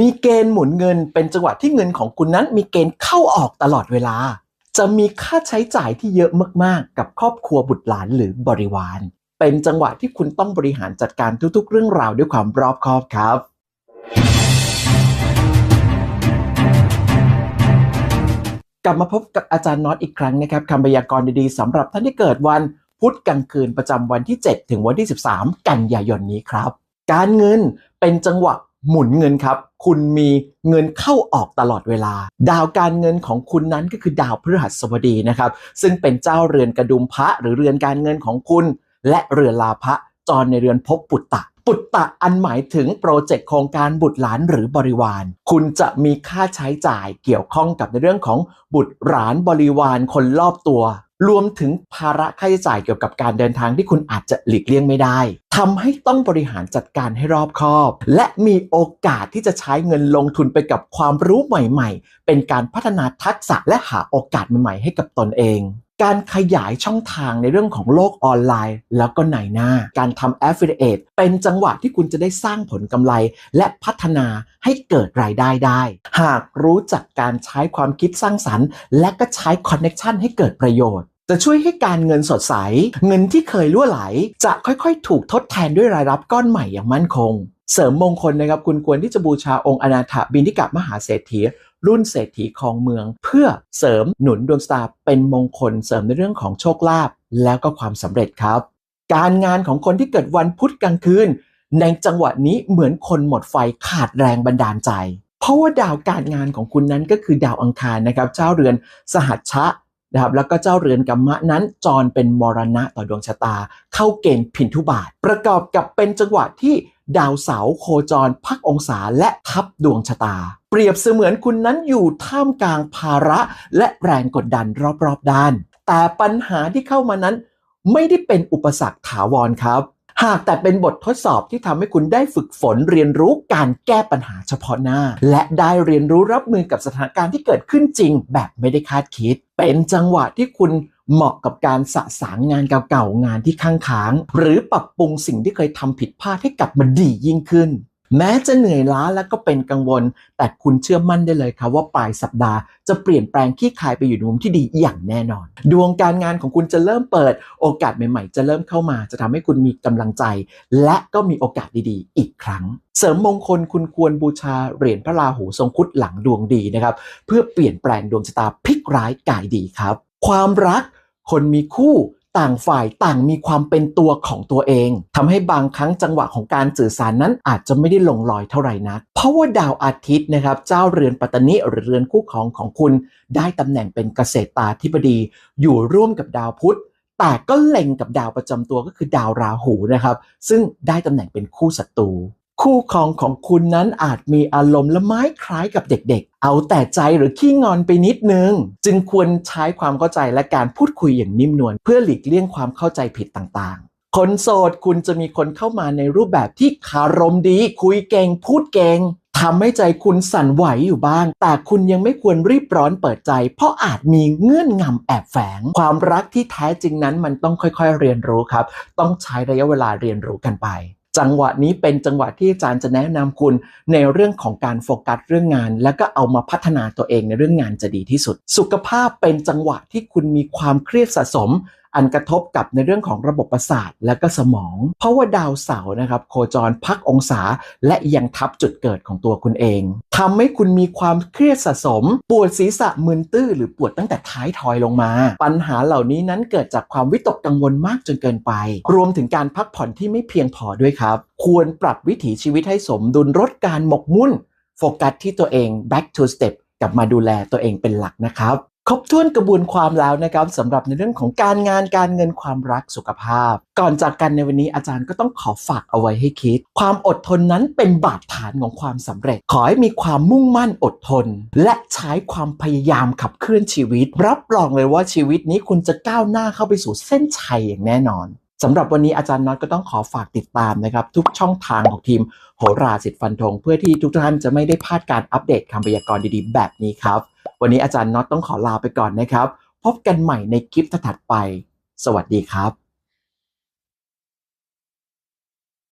มีเกณฑ์หมุนเงินเป็นจังหวะที่เงินของคุณนั้นมีเกณฑ์เข้าออกตลอดเวลา จะมีค่าใช้จ่ายที่เยอะมากๆ กับครอบครัวบุตรหลานหรือบริวาร เป็นจังหวะที่คุณต้องบริหารจัดการทุกๆ เรื่องราวด้วยความรอบคอบครับกลับมาพบกับอาจารย์น็อตอีกครั้งนะครับคำพยากรณ์ดีๆสำหรับท่านที่เกิดวันพุธกลางคืนประจำวันที่ 7 ถึงวันที่ 13 กันยายนนี้ครับ การเงินเป็นจังหวะ หมุนเงินครับ คุณมีเงินเข้าออกตลอดเวลา ดาวการเงินของคุณนั้นก็คือดาวพฤหัสบดีนะครับ ซึ่งเป็นเจ้าเรือนกระดุมพระหรือเรือนการเงินของคุณ และเรือนลาภะจรในเรือนภพปุตตะ ปุตตะอันหมายถึงโปรเจกต์โครงการบุตรหลานหรือบริวาร คุณจะมีค่าใช้จ่ายเกี่ยวข้องกับในเรื่องของบุตรหลานบริวารคนรอบตัว รวมถึงภาระค่าใช้จ่ายเกี่ยวกับการเดินทางที่คุณอาจจะหลีกเลี่ยงไม่ได้ทำให้ต้องบริหารจัดการให้รอบคอบ และมีโอกาสที่จะใช้เงินลงทุนไปกับความรู้ใหม่ๆ เป็นการพัฒนาทักษะและหาโอกาสใหม่ๆ ให้กับตนเองการขยายช่องทางในเรื่องของโลกออนไลน์ แล้วก็ไหนหน้า การทำ affiliate เป็นจังหวะที่คุณจะได้สร้างผลกำไร และพัฒนาให้เกิดรายได้ได้ หากรู้จักการใช้ความคิดสร้างสรรค์ และก็ใช้ connection ให้เกิดประโยชน์ จะช่วยให้การเงินสดใส เงินที่เคยล่วไหล จะค่อยๆ ถูกทดแทนด้วยรายรับก้อนใหม่อย่างมั่นคง เสริมมงคลนะครับคุณควรที่จะบูชาองค์อนาถบินทิกะมหาเศรษฐีรุ่นเศรษฐีคองเมือง เพื่อเสริมหนุนดวงชะตาเป็นมงคลเสริมในเรื่องของโชคลาภแล้วก็ความสำเร็จครับ การงานของคนที่เกิดวันพุธกลางคืน ในจังหวะนี้เหมือนคนหมดไฟขาดแรงบันดาลใจ เพราะว่าดาวการงานของคุณนั้นก็คือดาวอังคารนะครับ เจ้าเรือนสหัชชะ นะครับแล้วก็เจ้าเรือนกัมมะนั้นจรเป็นมรณะต่อดวงชะตา เข้าเกณฑ์พินทุบาท ประกอบกับเป็นจังหวะที่ดาวเสาโคจรพักองศาและทับดวงชะตา เปรียบเสมือนคุณนั้นอยู่ท่ามกลางภาระและแรงกดดันรอบๆด้าน แต่ปัญหาที่เข้ามานั้นไม่ได้เป็นอุปสรรคถาวรครับ หากแต่เป็นบททดสอบที่ทำให้คุณได้ฝึกฝนเรียนรู้การแก้ปัญหาเฉพาะหน้า และได้เรียนรู้รับมือกับสถานการณ์ที่เกิดขึ้นจริง แบบไม่ได้คาดคิด เป็นจังหวะที่คุณเหมาะกับการสะสางงานเก่าๆงานที่ค้างค้างๆหรือปรับปรุงสิ่งที่เคยทำผิดพลาดให้กลับมาดียิ่งขึ้น แม้จะเหนื่อยล้าและก็เป็นกังวล แต่คุณเชื่อมั่นได้เลยครับว่าปลายสัปดาห์จะเปลี่ยนแปลงขี้คายไปอยู่ในมุมที่ดีอย่างแน่นอน ดวงการงานของคุณจะเริ่มเปิด โอกาสใหม่ๆ จะเริ่มเข้ามา จะทำให้คุณมีกำลังใจ และก็มีโอกาสดีๆ อีกครั้ง เสริมมงคลคุณควรบูชาเหรียญพระราหูทรงคุดหลังดวงดีนะครับเพื่อเปลี่ยนแปลงดวงชะตาพลิกร้ายกลายดีครับ ความรักคนมีคู่ ต่างฝ่ายต่างมีความเป็นตัวของตัวเองทำให้บางครั้งจังหวะของการสื่อสารนั้นอาจจะไม่ได้ลงรอยเท่าไหร่นัก เพราะว่าดาวอาทิตย์นะครับ เจ้าเรือนปัตตนิหรือเรือนคู่ครองของคุณ ได้ตำแหน่งเป็นเกษตราธิบดี อยู่ร่วมกับดาวพุธแต่ก็เล็งกับดาวประจำตัวก็คือดาวราหูนะครับ ซึ่งได้ตำแหน่งเป็นคู่ศัตรู คู่ครองของคุณนั้นอาจมีอารมณ์ละไม้คล้ายกับเด็กๆ เอาแต่ใจหรือขี้งอนไปนิดนึง จึงควรใช้ความเข้าใจและการพูดคุยอย่างนิ่มนวลเพื่อหลีกเลี่ยงความเข้าใจผิดต่างๆ คนโสดคุณจะมีคนเข้ามาในรูปแบบที่คารมดี คุยเก่ง พูดเก่งทำให้ใจคุณสั่นไหวอยู่บ้าง แต่คุณยังไม่ควรรีบร้อนเปิดใจ เพราะอาจมีเงื่อนงำแอบแฝง ความรักที่แท้จริงนั้นมันต้องค่อยๆเรียนรู้ครับ ต้องใช้ระยะเวลาเรียนรู้กันไป จังหวะนี้เป็นจังหวะที่อาจารย์จะแนะนำคุณในเรื่องของการโฟกัสเรื่องงาน แล้วก็เอามาพัฒนาตัวเองในเรื่องงานจะดีที่สุด สุขภาพเป็นจังหวะที่คุณมีความเครียดสะสม อันกระทบกับในเรื่องของระบบประสาทและก็สมอง เพราะว่าดาวเสาร์นะครับโคจรพักองศาและยังทับจุดเกิดของตัวคุณเองทำให้คุณมีความเครียดสะสม ปวดศีรษะมึนตื้อหรือปวดตั้งแต่ท้ายทอยลงมา ปัญหาเหล่านี้นั้นเกิดจากความวิตกกังวลมากจนเกินไป รวมถึงการพักผ่อนที่ไม่เพียงพอด้วยครับ ควรปรับวิถีชีวิตให้สมดุลลดการหมกมุ่น โฟกัสที่ตัวเอง back to step กลับมาดูแลตัวเองเป็นหลักนะครับ ครบถ้วนกระบวนความแล้วนะครับสำหรับในเรื่องของการงานการเงินความรักสุขภาพ ก่อนจากกันในวันนี้อาจารย์ก็ต้องขอฝากเอาไว้ให้คิด ความอดทนนั้นเป็นบาดฐานของความสำเร็จ ขอให้มีความมุ่งมั่นอดทน และใช้ความพยายามขับเคลื่อนชีวิต รับรองเลยว่าชีวิตนี้คุณจะก้าวหน้าเข้าไปสู่เส้นชัยอย่างแน่นอนสำหรับวันนี้อาจารย์น็อตก็ต้องขอฝากติดตามนะครับ ทุกช่องทางของทีมโหราสิทธิ์ฟันธงเพื่อที่ทุกท่านจะไม่ได้พลาดการอัปเดตคำพยากรณ์ดีๆ แบบนี้ครับ วันนี้อาจารย์น็อตต้องขอลาไปก่อนนะครับ พบกันใหม่ในคลิปถัดไป สวัสดีครับ